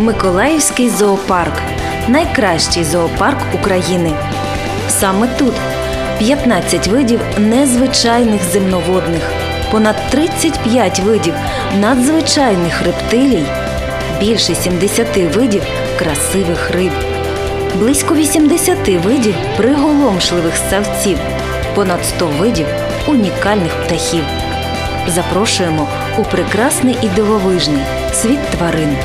Миколаївський зоопарк найкращий зоопарк України. Саме тут 15 видів незвичайних земноводних, понад 35 видів надзвичайних рептилій, більше 70 видів красивих риб, близько 80 видів приголомшливих ссавців, понад 100 видів унікальних птахів. Запрошуємо у прекрасний і дивовижний світ тварин.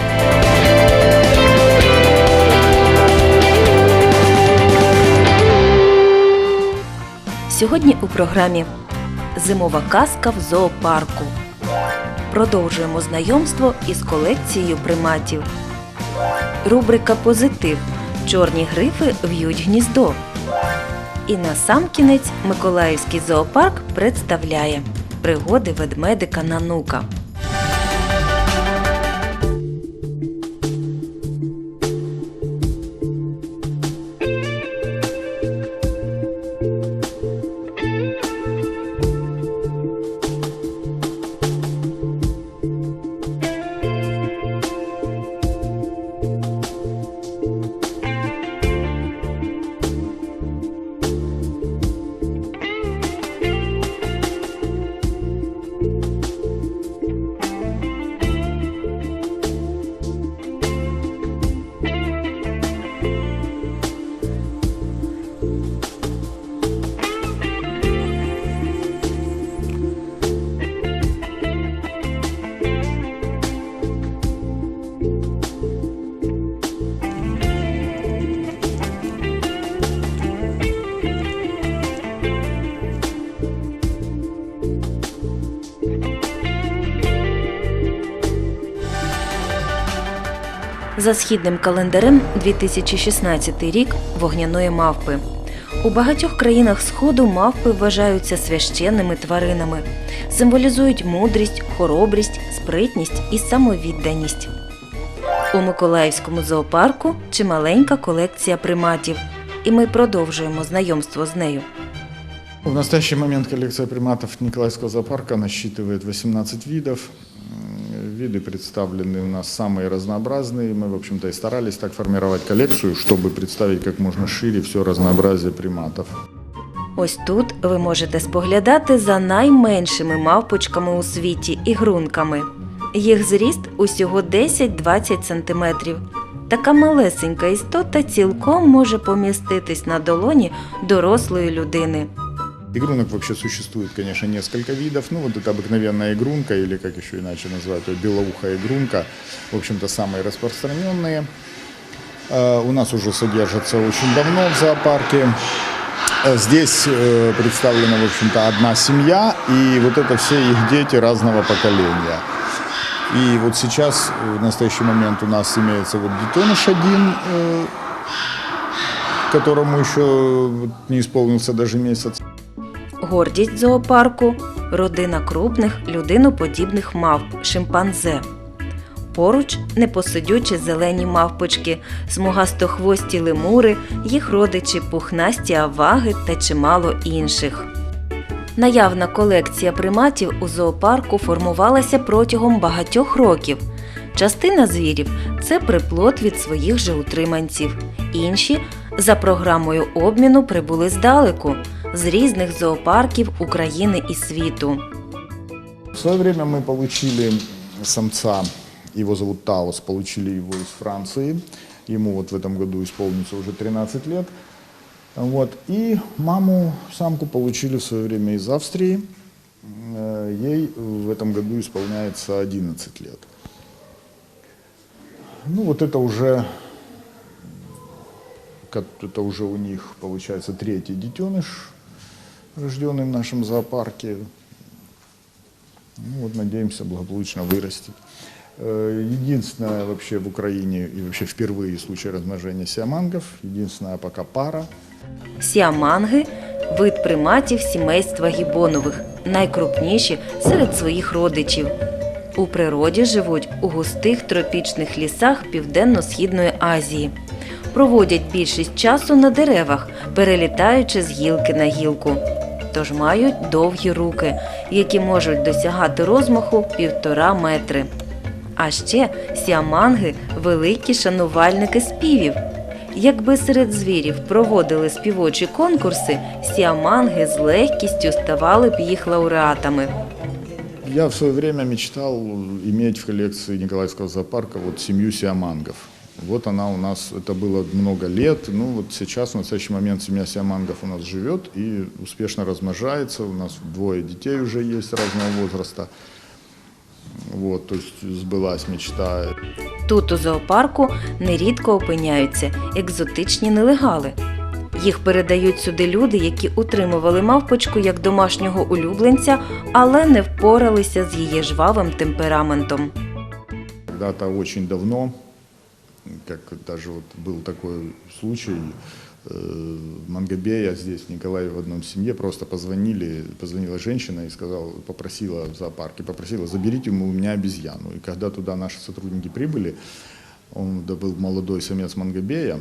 Сьогодні у програмі Зимова казка в зоопарку. Продовжуємо знайомство із колекцією приматів. Рубрика Позитив. Чорні грифи в'ють гніздо. І на сам кінець Миколаївський зоопарк представляє пригоди ведмедика Нанука. За східним календарем 2016 рік вогняної мавпи. У багатьох країнах Сходу мавпи вважаються священними тваринами, символізують мудрість, хоробрість, спритність і самовідданість. У Миколаївському зоопарку чималенька колекція приматів, і ми продовжуємо знайомство з нею. В настоящий момент коллекция приматов Николаевского зоопарка насчитывает 18 видов М, Виды представлены у нас самые разнообразные. Мы, в общем-то, и старались так формировать коллекцию, чтобы представить как можно шире все разнообразие приматов. Ось тут ви можете споглядати за найменшими мавпочками у світі ігрунками. Їх зріст усього 10-20 см. Така малесенька істота цілком може поміститись на долоні дорослої людини. Игрунок вообще существует, конечно, несколько видов. Ну, вот это обыкновенная игрунка, или как еще иначе называют, белоухая игрунка, в общем-то, самые распространенные. Э, У нас уже содержатся очень давно в зоопарке. Э, Здесь э, представлена, в общем-то, одна семья, и вот это все их дети разного поколения. И вот сейчас, э, в настоящий момент, у нас имеется вот детеныш один, э, которому еще не исполнился даже месяц. Гордість зоопарку родина крупних людиноподібних мавп шимпанзе. Поруч непосидючі зелені мавпочки, смугастохвості лемури, їх родичі пухнасті аваги та чимало інших. Наявна колекція приматів у зоопарку формувалася протягом багатьох років. Частина звірів це приплод від своїх же утриманців. Інші за програмою обміну прибули здалеку з різних зоопарків України і світу. В свое время мы получили самца, его зовут Таос, получили его из Франции. Ему вот в этом году исполнится уже 13 лет. Вот. И маму, самку получили в свое время из Австрии. Э, Ей в этом году исполняется 11 лет. Ну вот это уже, как- это уже у них получается третий детеныш, рожденный в нашем зоопарке. Ну, вот надеемся благополучно вырастет. Э, Единственное вообще в Украине и вообще впервые случай размножения сиамангов. Единственная пока пара. Сіаманги вид приматів сімейства гібонових, найкрупніші серед своїх родичів. У природі живуть у густих тропічних лісах Південно-Східної Азії. Проводять більшість часу на деревах, перелітаючи з гілки на гілку. Тож мають довгі руки, які можуть досягати розмаху півтора метри. А ще сіаманги великі шанувальники співів. Якби серед звірів проводили співочі конкурси, сіаманги з легкістю ставали б їх лауреатами. Я в свое время мечтал иметь в коллекции Николаевского зоопарка вот семью сиамангов. Вот она у нас, это было много лет, ну вот сейчас, в настоящий момент семья сиамангов у нас живет и успешно размножается, у нас двое детей уже есть разного возраста. Вот, то есть сбылась мечта. Тут у зоопарку нерідко опиняються екзотичні нелегали. Їх передають сюди люди, які утримували мавпочку як домашнього улюбленця, але не впоралися з її жвавим темпераментом. Когда-то очень давно, как даже вот был такой случай, э, Мангабея здесь, в Николаеве, в одном семье, просто позвонили, позвонила женщина и сказала, попросила в зоопарке, попросила, заберите у меня обезьяну. И когда туда наши сотрудники прибыли, он да, был молодой самец Мангабея,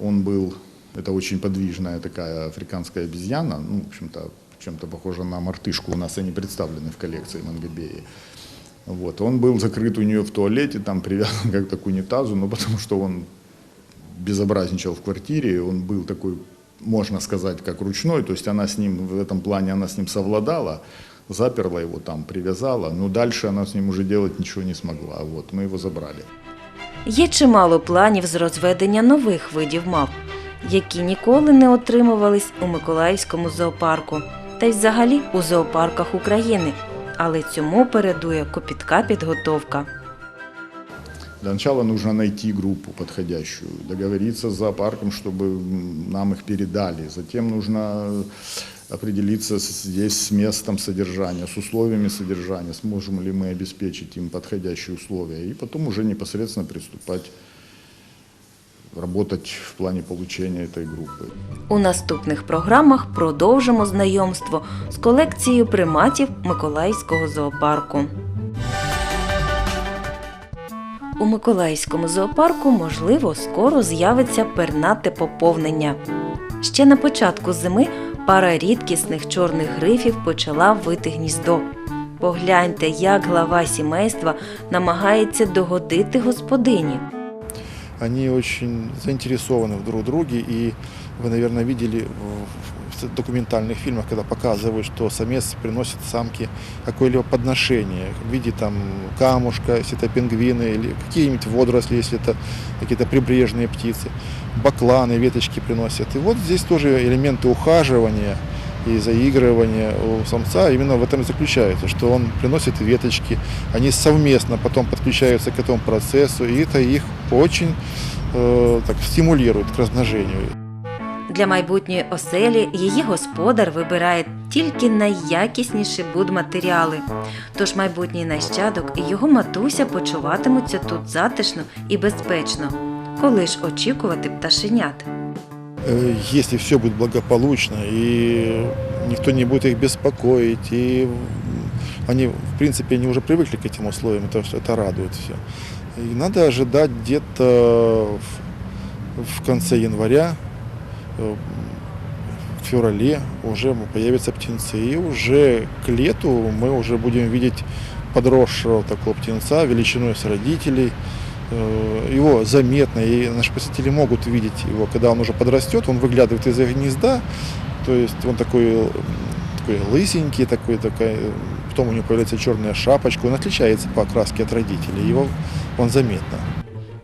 он был, это очень подвижная такая африканская обезьяна, ну, в общем-то, чем-то похожа на мартышку, у нас они представлены в коллекции Мангабеи. Вот. Он был закрыт у нее в туалете, там привязан как-то к унитазу, ну потому что он безобразничал в квартире, он был такой, можно сказать, как ручной, то есть она с ним, в этом плане она с ним совладала, заперла его там, привязала, но дальше она с ним уже делать ничего не смогла, вот, мы его забрали. Є чимало планів з розведення нових видів мавп, які ніколи не отримувались у Миколаївському зоопарку та й взагалі у зоопарках України. але цьому передує копітка підготовка. Для начала нужно найти группу подходящую, договориться с зоопарком, чтобы нам их передали. Затем нужно определиться здесь с местом содержания, с условиями содержания, сможем ли мы обеспечить им подходящие условия. И потом уже непосредственно приступать работать в плане получения этой группы. У наступних програмах продовжимо знайомство з колекцією приматів Миколаївського зоопарку. У Миколаївському зоопарку, можливо, скоро з'явиться пернате поповнення. Ще на початку зими пара рідкісних чорних грифів почала вити гніздо. Погляньте, як глава сімейства намагається догодити господині Они очень заинтересованы в друг друге, и вы, наверное, видели в в документальных фильмах, когда показывают, что самец приносит самке какое-либо подношение в виде там камушка, если это пингвины, или какие-нибудь водоросли, если это какие-то прибрежные птицы, бакланы, веточки приносят. И вот здесь тоже элементы ухаживания и заигрывания у самца именно в этом и заключается, что он приносит веточки, они совместно потом подключаются к этому процессу, и это их очень э, так, стимулирует к размножению. Для майбутньої оселі її господар вибирає тільки найякісніші будматеріали. Тож майбутній нащадок і його матуся почуватимуться тут затишно і безпечно. Коли ж очікувати пташенят? Э, Если все будет благополучно и никто не будет их беспокоить, и м, они, в принципе, они уже привыкли к этим условиям, это, это радует все. И надо ожидать где-то в, в конце января, э, в феврале уже появятся птенцы. И уже к лету мы уже будем видеть подросшего такого птенца величиной с родителей. Э, Его заметно, и наши посетители могут видеть его, когда он уже подрастет, он выглядывает из гнезда, то есть он такой, м, такой лысенький, такой, такой, э, потом у него появляется черная шапочка, он отличается по окраске от родителей, его он заметно.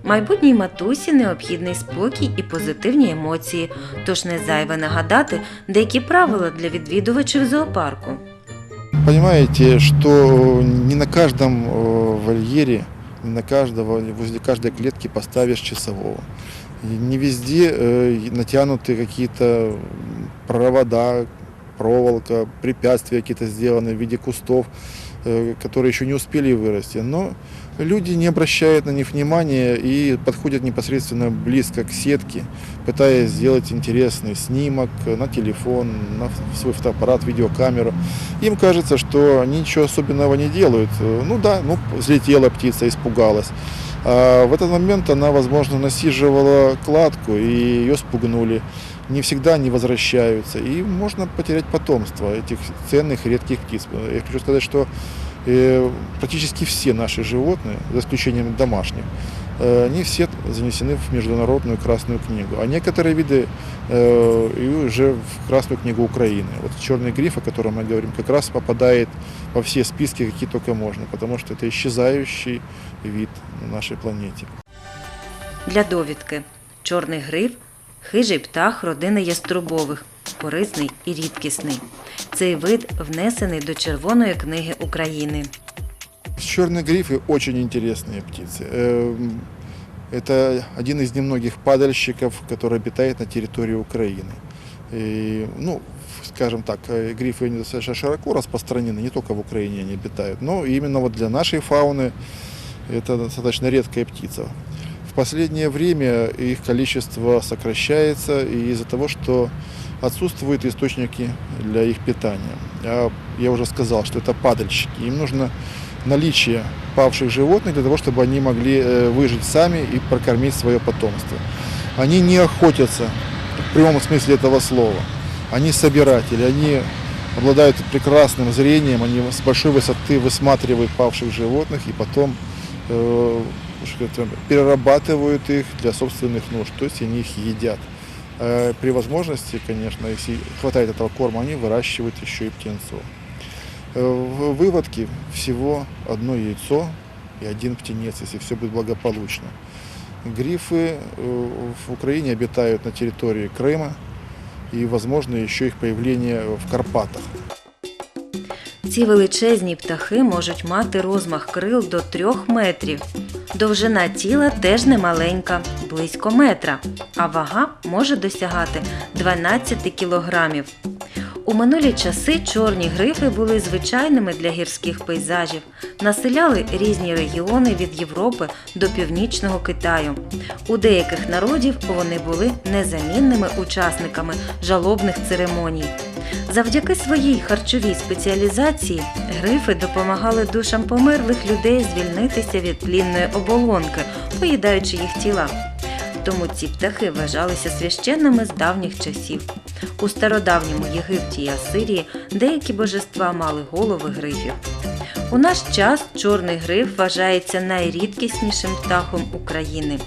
Майбутній матусі необхідний спокій і позитивні емоції, тож не зайве нагадати деякі правила для відвідувачів зоопарку. Понимаете, что не на каждом э, вольере, не на каждого, возле каждой клетки поставишь часового. И Не везде э, натянуты какие-то провода, проволока, препятствия какие-то сделаны в виде кустов, э, Которые еще не успели вырасти. Но люди не обращают на них внимания и подходят непосредственно близко к сетке, пытаясь сделать интересный снимок на телефон, на свой фотоаппарат, видеокамеру. Им кажется, что они ничего особенного не делают. Э, Ну да, ну взлетела птица, испугалась. А в этот момент она, возможно, насиживала кладку и ее спугнули. Не всегда они возвращаются. И можно потерять потомство этих ценных, редких птиц. Я хочу сказать, что э, практически все наши животные, за исключением домашних, э, они все занесены в Международную Красную книгу. А некоторые виды э, уже в Красную книгу Украины. Вот черный гриф, о котором мы говорим, как раз попадает во все списки, какие только можно, потому что это исчезающий вид на нашей планете. Для довідки. Чорний гриф хижий птах родини яструбових, корисний і рідкісний. Цей вид внесений до Червоної книги України. Черные грифы очень интересные птицы. Эм, Это один из немногих падальщиков, который обитает на территории Украины. И, ну, скажем так, э, грифы они достаточно широко распространены, не только в Украине они обитают, но именно вот для нашей фауны это достаточно редкая птица. В последнее время их количество сокращается из-за того, что отсутствуют источники для их питания. Я, я уже сказал, что это падальщики. Им нужно наличие павших животных для того, чтобы они могли э, выжить сами и прокормить свое потомство. Они не охотятся в прямом смысле этого слова. Они собиратели, они обладают прекрасным зрением, они с большой высоты высматривают павших животных и потом э, перерабатывают их для собственных нужд, то есть они их едят. Э, При возможности, конечно, если хватает этого корма, они выращивают еще и птенцов. Э, В выводке всего одно яйцо и один птенец, если все будет благополучно. Грифы э, в Украине обитают на территории Крыма и, возможно, еще их появление в Карпатах. Ці величезні птахи можуть мати розмах крил до 3 метрів. Довжина тіла теж немаленька, близько метра, а вага може досягати 12 кілограмів. У минулі часи чорні грифи були звичайними для гірських пейзажів, населяли різні регіони від Європи до північного Китаю. У деяких народів вони були незамінними учасниками жалобних церемоній. Завдяки своїй харчовій спеціалізації грифи допомагали душам померлих людей звільнитися від тлінної оболонки, поїдаючи їх тіла. Тому ці птахи вважалися священними з давніх часів. У стародавньому Єгипті і Асирії деякі божества мали голови грифів. У наш час чорний гриф вважається найрідкіснішим птахом України.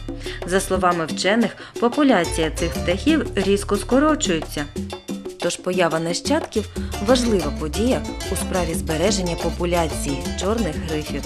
За словами вчених, популяція цих птахів різко скорочується. Тож поява нащадків важлива подія у справі збереження популяції чорних грифів.